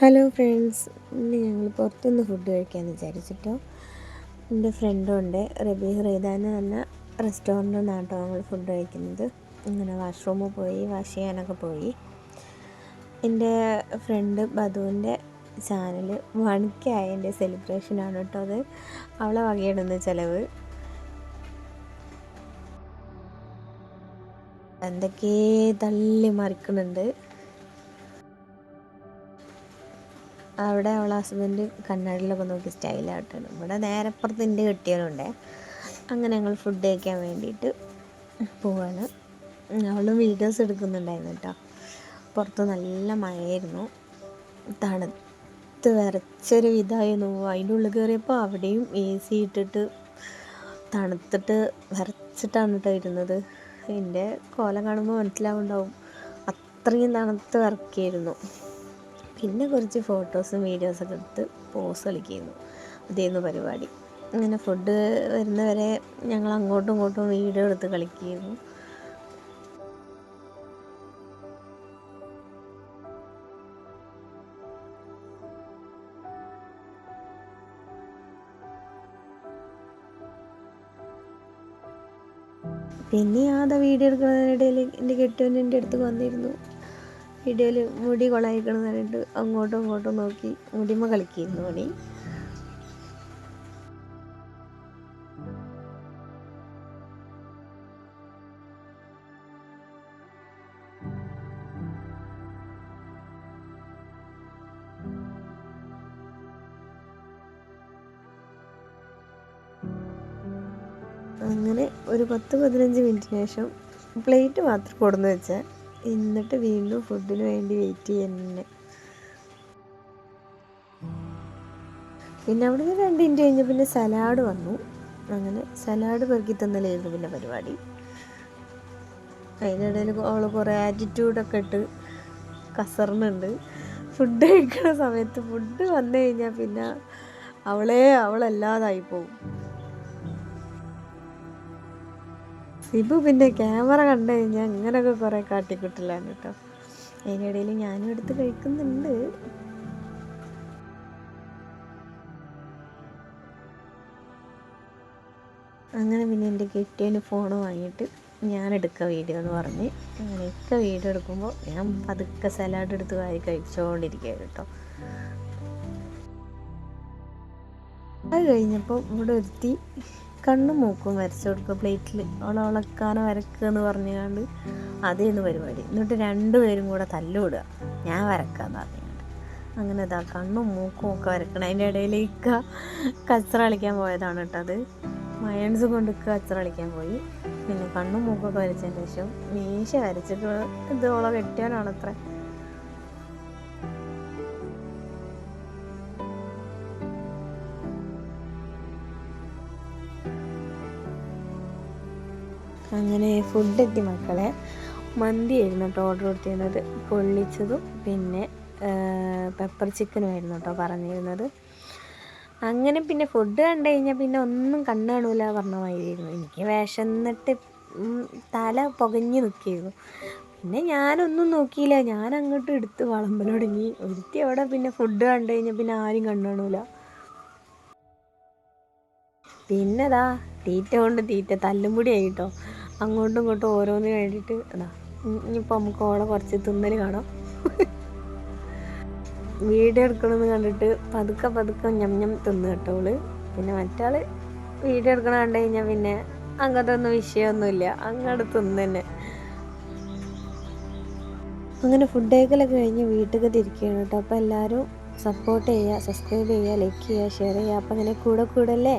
Hello friends ഇന്ന് ഞങ്ങൾ പുറത്തുനിന്ന് ഫുഡ് കഴിക്കാമെന്ന് വിചാരിച്ചിട്ടോ. എന്റെ ഫ്രണ്ടും ഉണ്ട്. റബി എന്ന് പറഞ്ഞ റെസ്റ്റോറന്റിൽ നിന്നാണ് കേട്ടോ ഞങ്ങൾ ഫുഡ് കഴിക്കുന്നത്. ഇങ്ങനെ വാഷ്റൂമിൽ പോയി വാഷ് ചെയ്യാനൊക്കെ പോയി. എന്റെ ഫ്രണ്ട് ബധുവിന്റെ ചാനൽ വണിക്കായതിന്റെ സെലിബ്രേഷനാണ് കേട്ടോ അത്. അവളെ വകയിടുന്ന ചിലവ്. എന്തൊക്കെ തള്ളി മറിക്കുന്നുണ്ട്. അവിടെ അവളെ ഹസ്ബൻഡ് കണ്ണാടിലൊക്കെ നോക്കി സ്റ്റൈലായിട്ടാണ് ഇവിടെ നേരപ്പുറത്ത് എന്റെ കെട്ടിയവനുണ്ട് അങ്ങനെ ഞങ്ങൾ ഫുഡ് കഴിക്കാൻ വേണ്ടിയിട്ട് പോവാണ്. അവളും വീഡിയോസ് എടുക്കുന്നുണ്ടായിരുന്നു കേട്ടോ പുറത്ത് നല്ല മഴയായിരുന്നു. തണുത്ത് വിറച്ചൊരു വിധമായിരുന്നു അതിന്റെ ഉള്ളിൽ കയറിയപ്പോൾ അവിടെയും എ സി ഇട്ടിട്ട് തണുത്തിട്ട് വിറച്ചിട്ടാണ് കേട്ടോ ഇരുന്നത്. എന്റെ കോലം കാണുമ്പോൾ മനസ്സിലാവുണ്ടാവും. അത്രയും തണുത്ത് വിറക്കിയിരുന്നു പിന്നെ കുറച്ച് ഫോട്ടോസും വീഡിയോസൊക്കെ എടുത്ത് പോസ് കളിക്കുന്നു. അതേന്ന് പരിപാടി. അങ്ങനെ ഫുഡ് വരുന്നവരെ ഞങ്ങൾ അങ്ങോട്ടും ഇങ്ങോട്ടും വീഡിയോ എടുത്ത് കളിക്കുന്നു. പിന്നെ ആദ്യ വീഡിയോ എടുക്കുന്നതിനിടയിൽ എന്റെ കെട്ടിയവൻ എന്റെ അടുത്ത് വന്നിരുന്നു. വീഡിയോയിൽ മുടി കൊളായിക്കണം പറഞ്ഞിട്ട് അങ്ങോട്ടും ഇങ്ങോട്ടും നോക്കി മുടിമ കളിക്കുന്നു മണി അങ്ങനെ ഒരു പത്ത് പതിനഞ്ച് മിനിറ്റിന് ശേഷം പ്ലേറ്റ് മാത്രം കൊടുന്ന് വെച്ചാൽ എന്നിട്ട് വീണ്ടും ഫുഡിന് വേണ്ടി വെയിറ്റ് ചെയ്യുന്നെ. പിന്നെ അവിടെ നിന്ന് രണ്ട് മിനിറ്റ് കഴിഞ്ഞ് പിന്നെ സലാഡ് വന്നു. അങ്ങനെ സലാഡ് പെറുക്കി തന്നലായിരുന്നു പിന്നെ പരിപാടി. അതിനിടയിൽ അവൾ കുറേ ആറ്റിറ്റ്യൂഡൊക്കെ ഇട്ട് കസർന്നുണ്ട്. ഫുഡ് കഴിക്കുന്ന സമയത്ത് ഫുഡ് വന്നു കഴിഞ്ഞാൽ പിന്നെ അവളെ അവളല്ലാതായി പോകും സിബു പിന്നെ ക്യാമറ കണ്ടു കഴിഞ്ഞാൽ അങ്ങനെയൊക്കെ കുറേ കാട്ടിക്കുട്ടിലാണ് കേട്ടോ. അതിനിടയിൽ ഞാനും എടുത്ത് കഴിക്കുന്നുണ്ട്. അങ്ങനെ പിന്നെ എന്റെ കെട്ടിയന് ഫോൺ വാങ്ങിയിട്ട് ഞാൻ എടുക്കുക വീഡിയോ എന്ന് പറഞ്ഞ്. അങ്ങനെ ഒക്കെ വീഡിയോ എടുക്കുമ്പോൾ ഞാൻ പതുക്കെ സലാഡ് എടുത്ത് വാരി കഴിച്ചുകൊണ്ടിരിക്കുക കേട്ടോ. അത് കഴിഞ്ഞപ്പോൾ ഇവിടെ ഒരുത്തി കണ്ണും മൂക്കും വരച്ചു കൊടുക്കുക പ്ലേറ്റിൽ ഉണക്കാനോ വരക്കുക എന്ന് പറഞ്ഞുകൊണ്ട് അതേന്ന് പരിപാടി. എന്നിട്ട് രണ്ടുപേരും കൂടെ തല്ലുവിടുക. ഞാൻ വരക്കാന്ന് പറഞ്ഞുകൊണ്ട്. അങ്ങനെ ഇതാ കണ്ണും മൂക്കും ഒക്കെ വരക്കണം. അതിന്റെ ഇടയിലേക്ക് കച്ചറ കളിക്കാൻ പോയതാണ് കേട്ടോ അത്. മയൺസ് കൊണ്ട് കച്ചറ കളിക്കാൻ പോയി. പിന്നെ കണ്ണും മൂക്കൊക്കെ വരച്ചതിന് ശേഷം മീശ വരച്ചിട്ട് ഇത് ഓളെ കെട്ടിയാനാണത്ര അങ്ങനെ ഫുഡ് എത്തി മക്കളെ. മന്തി ആയിരുന്നു കേട്ടോ ഓർഡർ കൊടുത്തിരുന്നത്. പൊള്ളിച്ചതും പിന്നെ പെപ്പർ ചിക്കനും ആയിരുന്നു കേട്ടോ പറഞ്ഞിരുന്നത്. അങ്ങനെ പിന്നെ ഫുഡ് കണ്ടു കഴിഞ്ഞാൽ പിന്നെ ഒന്നും കണ്ണാണൂല പറഞ്ഞ മാതിരിയായിരുന്നു. എനിക്ക് വിശന്നിട്ട് തല പുകഞ്ഞ് നിൽക്കുകയായിരുന്നു. പിന്നെ ഞാനൊന്നും നോക്കിയില്ല. ഞാൻ അങ്ങോട്ട് എടുത്ത് വളമ്പൽ തുടങ്ങി. ഒരുത്തി അവിടെ പിന്നെ ഫുഡ് കണ്ടു കഴിഞ്ഞാൽ പിന്നെ ആരും കണ്ണാണൂല പിന്നെതാ തീറ്റ കൊണ്ട് തീറ്റ തല്ലും കൂടി ആയിട്ടോ അങ്ങോട്ടും ഇങ്ങോട്ടും ഓരോന്ന് കഴിഞ്ഞിട്ട് അതാ ഇനിയിപ്പോൾ നമുക്ക് ഓളെ കുറച്ച് തിന്നൽ കാണാം. വീട് എടുക്കണമെന്ന് കണ്ടിട്ട് പതുക്കെ പതുക്കെ ഞം ഞം തിന്ന് കേട്ടോൾ പിന്നെ മറ്റാൾ വീട് എടുക്കണ കണ്ടു കഴിഞ്ഞാൽ പിന്നെ അങ്ങനത്തെ ഒന്നും വിഷയമൊന്നുമില്ല അങ്ങോട്ട് തിന്നന്നെ. അങ്ങനെ ഫുഡ് കഴിക്കലൊക്കെ കഴിഞ്ഞ് വീട്ടിലേക്ക് തിരിക്കുകയാണ് കേട്ടോ. അപ്പോൾ എല്ലാവരും സപ്പോർട്ട് ചെയ്യുക സബ്സ്ക്രൈബ് ചെയ്യുക ലൈക്ക് ചെയ്യുക ഷെയർ ചെയ്യുക അപ്പോൾ അങ്ങനെ കൂടെ കൂടെ അല്ലേ